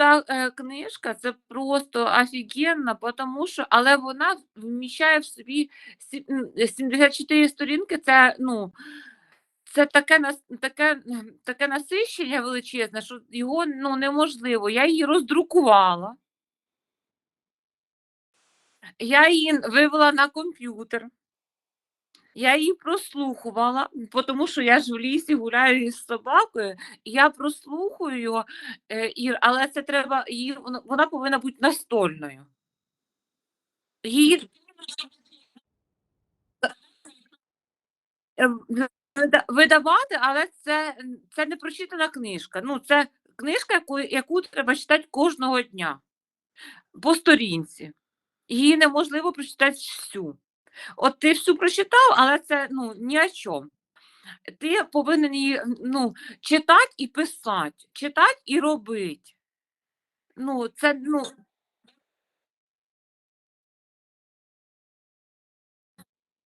крута, е, книжка, це просто офігенно, потому що але вона вміщає в собі 74 сторінки. Це, ну, це таке таке таке насичення величезне, що його, ну, неможливо. Я її роздрукувала. Я її вивела на комп'ютер. Я її прослухувала, потому що я ж в лісі гуляю із собакою, і я прослухаю його, е, але це треба її вона повинна бути настольною. Її Е, видавати, але це це не прочитана книжка. Ну, це книжка, яку яку треба читати кожного дня по сторінці. Її неможливо прочитати всю. От ти всю прочитав, але це, ну, ні о чому. Ти повинен її, ну, читати і писати, читати і робити. Ну, це, ну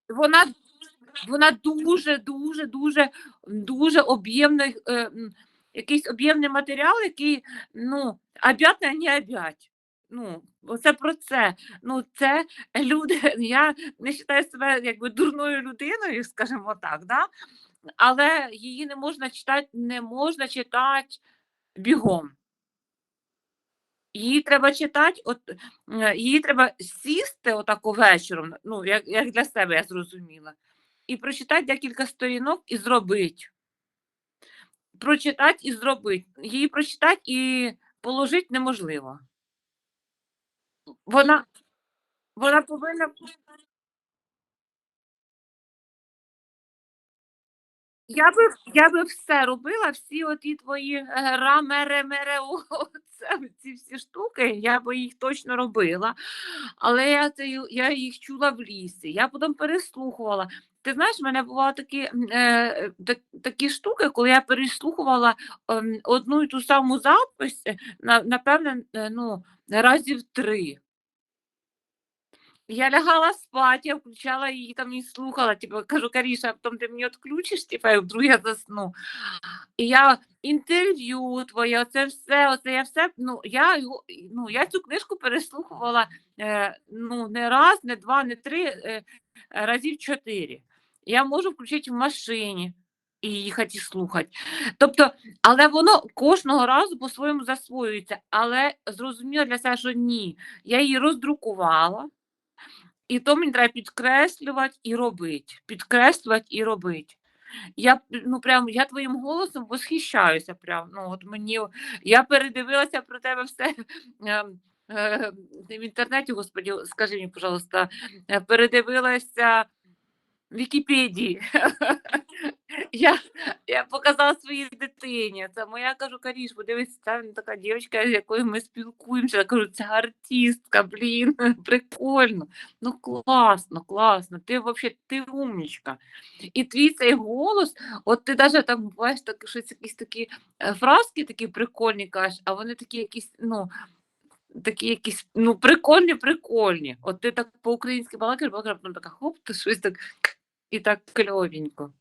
Вона вона дуже, дуже, дуже, дуже об'ємний, е, якийсь об'ємний матеріал, який, ну, об'ятне не об'ять. Ну, оце про це. Ну, це люди я не вважаю себе якби дурною людиною, скажімо так, да, але її не можна читати не можна читати бігом. Її треба читати, от, е, її треба сісти отако вечором, ну, як як для себе я зрозуміла, і прочитати декілька сторінок і зробить. Прочитати і зробить. Її прочитати і положити неможливо. Вона вона повинна Я би я би все робила, всі оті твої е, ра, мере, мере, о, це ці всі штуки, я би їх точно робила, але я це я їх чула в лісі. Я потім переслухувала. Ти знаєш, в мене бували такі е, так, такі штуки, коли я переслухувала е, одну і ту саму запись, е, на, напевне, е, ну, разів три. Я лягала спать, я включала її там і слухала, типу, кажу, Каріша, а потім ти мені відключиш, типу, і вдруг я засну. І я інтерв'ю твоє, оце все, оце я все, ну, я ну, я цю книжку переслухувала е, ну, не раз, не два, не три, е, разів чотири. Я можу включити в машині і їхати і слухати. Тобто, але воно кожного разу по-своєму засвоюється. Але зрозуміло для себе, що ні. Я її роздрукувала. І то мені треба підкреслювати і робити. Підкреслювати і робити. Я ну прям я твоїм голосом восхищаюся. Прям, ну от мені Я передивилася про тебе все е, е, в інтернеті, господі, скажи мені, пожалуйста, передивилася передивилася Вікіпедії. Я я показала своїй дитині. Це моя кажу, Каріш, подивись, це така дівчинка, з якою ми спілкуємося. Я кажу, це артистка, блін, прикольно. Ну класно, класно. Ти взагалі ти умнічка. І твій цей голос, от ти навіть там бачиш так, щось якісь такі е, фразки такі прикольні кажеш, а вони такі якісь, ну. Такі якісь ну прикольні, прикольні. От ти так по-українськи балакаєш, балакаєш, потім така хоп, ти щось так і так кльовенько.